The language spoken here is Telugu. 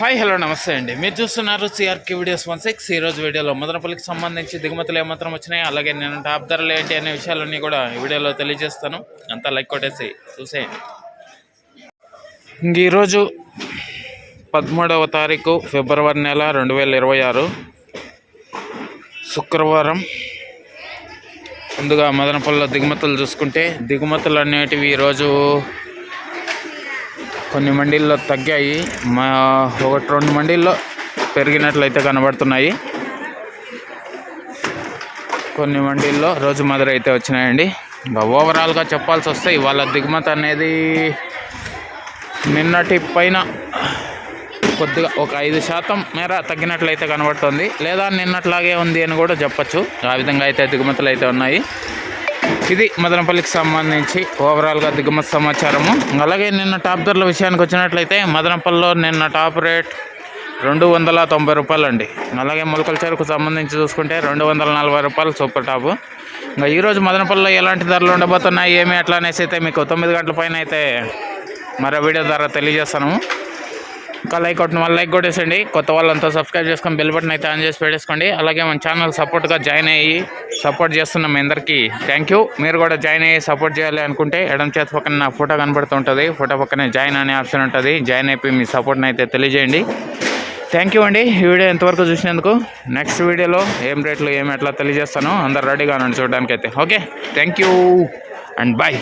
హాయ్ హలో నమస్తే అండి. మీరు చూస్తున్నారు సిఆర్కి వీడియోస్ వన్ సిక్స్. ఈ రోజు వీడియోలో మదనపల్లికి సంబంధించి దిగుమతులు ఏమాత్రం వచ్చినాయి అలాగే నేను టాప్ ధరలు ఏంటి అనే విషయాలన్నీ కూడా ఈ వీడియోలో తెలియజేస్తాను. అంతా లైక్ కొట్టేసి చూసేయండి. ఇంక ఈరోజు పదమూడవ తారీఖు ఫిబ్రవరి నెల రెండు వేల ఇరవై ఆరు. శుక్రవారం. ముందుగా మదనపల్లిలో దిగుమతులు చూసుకుంటే దిగుమతులు అనేటివి ఈరోజు కొన్ని మండీల్లో తగ్గాయి. మా ఒకటి రెండు మండీల్లో పెరిగినట్లయితే కనబడుతున్నాయి. కొన్ని మండీల్లో రోజు మదర్ అయితే వచ్చినాయండి. ఓవరాల్గా చెప్పాల్సి వస్తే ఇవాళ దిగుమతి అనేది నిన్నటి పైన కొద్దిగా ఒక ఐదు శాతం మేర తగ్గినట్లయితే కనబడుతుంది. లేదా నిన్నట్లాగే ఉంది అని కూడా చెప్పచ్చు. ఆ విధంగా అయితే దిగుమతులు అయితే ఉన్నాయి. ఇది మదనపల్లికి సంబంధించి ఓవరాల్గా దిగుమత సమాచారము. అలాగే నిన్న టాప్ ధరల విషయానికి వచ్చినట్లయితే మదనపల్లిలో నిన్న టాప్ రేట్ రెండు వందల తొంభై రూపాయలు అండి అలాగే మొలకల చెరుకు సంబంధించి చూసుకుంటే రెండు వందల నలభై రూపాయలు సూపర్ టాప్. ఇంకా ఈరోజు మదనపల్లిలో ఎలాంటి ధరలు ఉండబోతున్నాయి ఏమి ఎట్లా అనేసి అయితే మీకు తొమ్మిది గంటల పైన అయితే మరో వీడియో ద్వారా తెలియజేస్తాను. ఇంకా లైక్ కొట్టిన వాళ్ళు లైక్ కొట్టేసండి. కొత్త వాళ్ళంతా సబ్స్క్రైబ్ చేసుకొని బెల్ బటన్ అయితే ఆన్ చేసి పెట్టేసుకోండి. అలాగే మన ఛానల్ సపోర్ట్గా జాయిన్ అయ్యి సపోర్ట్ చేస్తున్న మీ అందరికీ థ్యాంక్ యూ మీరు కూడా జాయిన్ అయ్యి సపోర్ట్ చేయాలి అనుకుంటే ఎడం చేతి పక్కన నా ఫోటో కనబడుతుంటుంది. ఫోటో పక్కనే జాయిన్ అనే ఆప్షన్ ఉంటుంది. జాయిన్ అయిపోయి మీ సపోర్ట్ని అయితే తెలియజేయండి. థ్యాంక్ యూ అండి. ఈ వీడియో ఎంతవరకు చూసినందుకు నెక్స్ట్ వీడియోలో ఏం రేట్లు ఏం ఎట్లా తెలియజేస్తానో అందరు రెడీగా ఉండండి చూడడానికి అయితే okay thank you and bye